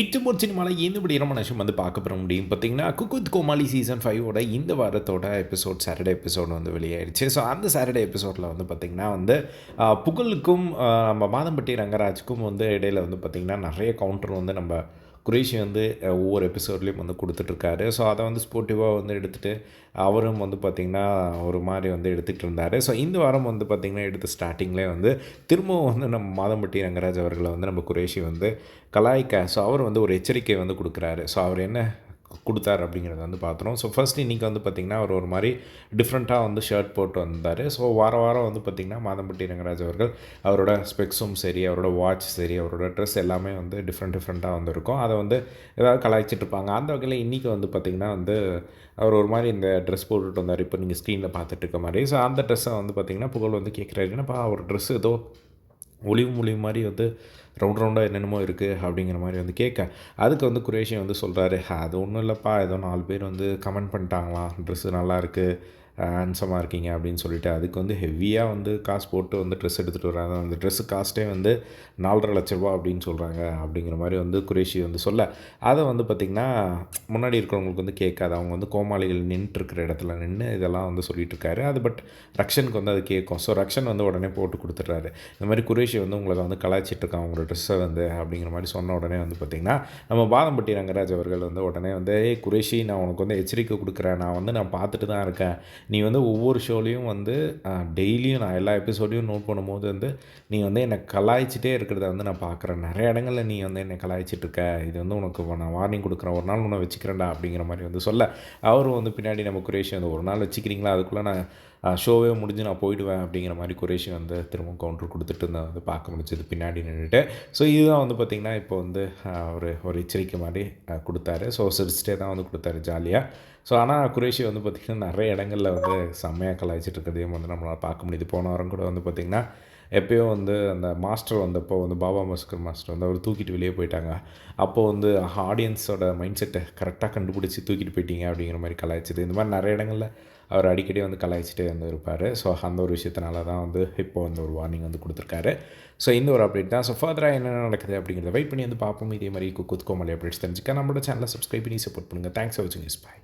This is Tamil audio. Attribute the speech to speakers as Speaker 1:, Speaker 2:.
Speaker 1: இட்டுமோர் சினிமாவில் எந்தபடி ரமணேஷம் வந்து பார்க்க போகிற முடியும்? பார்த்தீங்கன்னா குக்குத் கோமாளி சீசன் ஃபைவோட இந்த வாரத்தோட எபிசோட் சாட்டர்டே எபிசோட் வந்து வெளியாயிருச்சு. ஸோ அந்த சாட்டர்டே எபிசோடில் வந்து பார்த்திங்கன்னா வந்து புகழுக்கும் நம்ம மாதம்பட்டி ரங்கராஜுக்கும் வந்து இடையில வந்து பார்த்திங்கன்னா நிறைய கவுண்டர் வந்து நம்ம குரேஷி வந்து ஒவ்வொரு எபிசோட்லேயும் வந்து கொடுத்துட்ருக்காரு. ஸோ அதை வந்து ஸ்போர்ட்டிவாக வந்து எடுத்துகிட்டு அவரும் வந்து பார்த்திங்கன்னா ஒரு மாதிரி வந்து எடுத்துகிட்டு இருந்தார் ஸோ இந்த வாரம் வந்து பார்த்திங்கன்னா எடுத்த ஸ்டார்டிங்லேயே வந்து திரும்பவும் வந்து நம்ம மாதம்பட்டி ரங்கராஜ் அவர்களை வந்து நம்ம குரேஷி வந்து கலாய்க்க ஸோ அவர் வந்து ஒரு எச்சரிக்கை வந்து கொடுக்குறாரு. ஸோ அவர் என்ன கொடுத்தாரு அப்படிங்கிறத வந்து பார்த்துறோம் ஸோ ஃபர்ஸ்ட் இன்றைக்கி வந்து பார்த்திங்கன்னா அவர் ஒரு மாதிரி டிஃப்ரெண்ட்டாக வந்து ஷர்ட் போட்டு வந்தார். ஸோ வார வாரம் வந்து பார்த்திங்கன்னா மாதம்பட்டி ரங்கராஜ் அவர்கள் அவரோட ஸ்பெக்ஸும் சரி அவரோட வாட்ச் சரி அவரோட ட்ரெஸ் எல்லாமே வந்து டிஃப்ரெண்ட் டிஃப்ரெண்ட்டாக வந்து இருக்கும் அதை வந்து ஏதாவது கலாய்ச்சிட்டு இருப்பாங்க. அந்த வகையில் இன்றைக்கி வந்து பார்த்திங்கன்னா வந்து அவர் ஒரு மாதிரி இந்த ட்ரெஸ் போட்டுட்டு வந்தார். இப்போ நீங்கள் ஸ்க்ரீனில் பார்த்துட்டு இருக்க மாதிரி. ஸோ அந்த ட்ரெஸ்ஸை வந்து பார்த்திங்கன்னா புகழ் வந்து கேட்குறாரு. என்னப்பா ஒரு ட்ரெஸ் ஏதோ ஒளிவு மொழிவு மாதிரி வந்து ரவுண்ட் ரவுண்டாக என்னென்னமோ இருக்குது அப்படிங்கிற மாதிரி வந்து கேட்க. அதுக்கு வந்து குரேஷி வந்து சொல்கிறாரு அது ஒன்றும் இல்லைப்பா. ஏதோ நாலு பேர் வந்து கமெண்ட் பண்ணிட்டாங்களாம். ட்ரெஸ்ஸு நல்லா இருக்குது ஹேண்ட்ஸமாக இருக்கீங்க அப்படின்னு சொல்லிட்டு அதுக்கு வந்து ஹெவியாக வந்து காசு போட்டு வந்து ட்ரெஸ் எடுத்துகிட்டு வராங்க அந்த ட்ரெஸ்ஸு காஸ்ட்டே வந்து நாலரை லட்ச ரூபா அப்படின்னு சொல்கிறாங்க அப்படிங்கிற மாதிரி வந்து குரேஷி வந்து சொல்ல. அதை வந்து பார்த்திங்கன்னா முன்னாடி இருக்கிறவங்களுக்கு வந்து கேட்காது. அவங்க வந்து கோமாளிகள் நின்றுருக்கிற இடத்துல நின்று இதெல்லாம் வந்து சொல்லிட்டு இருக்காரு அது பட் ரக்ஷனுக்கு வந்து அது கேட்கும். ஸோ ரக்ஷன் வந்து உடனே போட்டு கொடுத்துட்றாரு. இந்த மாதிரி குரேஷி வந்து உங்களை வந்து கலாய்ச்சிட்ருக்கான் உங்களோட ட்ரெஸ்ஸை வந்து அப்படிங்கிற மாதிரி சொன்ன உடனே வந்து பார்த்திங்கன்னா நம்ம பாதம்பட்டி ரங்கராஜ் அவர்கள் வந்து உடனே வந்து ஏய் குரேஷி நான் உனக்கு வந்து எச்சரிக்கை கொடுக்குறேன். நான் வந்து நான் பார்த்துட்டு தான் இருக்கேன். நீ வந்து ஒவ்வொரு ஷோலையும் வந்து டெய்லியும் நான் எல்லா எபிசோடையும் நோட் பண்ணும்போது வந்து நீ வந்து என்னை கலாய்ச்சிட்டே இருக்கிறத வந்து நான் பார்க்குறேன் நிறைய இடங்களில் நீ வந்து என்னை கலாய்ச்சிட்டு இருக்க இது வந்து உனக்கு நான் வார்னிங் கொடுக்குறேன். ஒரு நாள் உன்னை வச்சுக்கிறேன்டா அப்படிங்கிற மாதிரி வந்து சொல்ல. அவரும் வந்து பின்னாடி நம்ம குரேஷி வந்து ஒரு நாள் வச்சுக்கிறீங்களா? அதுக்குள்ளே நான் ஷோவே முடிஞ்சு நான் போயிடுவேன். அப்படிங்கிற மாதிரி குரேஷி வந்து திரும்ப கவுண்டர் கொடுத்துட்டு இருந்தேன் வந்து பார்க்க முடிஞ்சது. பின்னாடி நின்றுட்டு ஸோ இதுதான் வந்து பார்த்திங்கன்னா இப்போ வந்து ஒரு ஒரு எச்சரிக்கை மாதிரி கொடுத்தாரு. ஸோ சிரிச்சிட்டே தான் வந்து கொடுத்தாரு ஜாலியாக ஸோ ஆனால் குரேஷி வந்து பார்த்திங்கன்னா நிறைய இடங்களில் வந்து செம்மையாக கலாய்ச்சிட்டு இருக்கிறதையும் வந்து நம்மளால் பார்க்க முடியுது. போன வாரம் கூட வந்து பார்த்திங்கன்னா எப்போயோ வந்து அந்த மாஸ்டர் வந்தப்போ வந்து பாபா மஸ்கர் மாஸ்டர் வந்து அவர் தூக்கிட்டு வெளியே போயிட்டாங்க. அப்போது வந்து ஆடியன்ஸோட மைண்ட் செட்டை கரெக்டாக கண்டுபிடிச்சி தூக்கிட்டு போயிட்டீங்க அப்படிங்கிற மாதிரி கலாய்ச்சிது. இந்த மாதிரி நிறைய இடங்களில் அவர் அடிக்கடி வந்து கலாய்ச்சிட்டே வந்து இருப்பார் ஸோ அந்த ஒரு விஷயத்தினால தான் வந்து இப்போ வந்து ஒரு வார்னிங் வந்து கொடுத்துருக்காரு. ஸோ இந்த ஒரு அப்டேட் தான். ஸோ ஃபர்தராக என்ன நடக்குது அப்படிங்கிறத வெயிட் பண்ணி வந்து பார்ப்போம். இதே மாதிரி குக்குத் கோமலி அப்டேட்ஸ் தெரிஞ்சுக்க. நம்மளோட சேனலை சப்ஸ்கிரைப் பண்ணி சப்போர்ட் பண்ணுங்கள் தேங்க்ஸ் ஃபார் வாட்சிங் இஸ் பாய்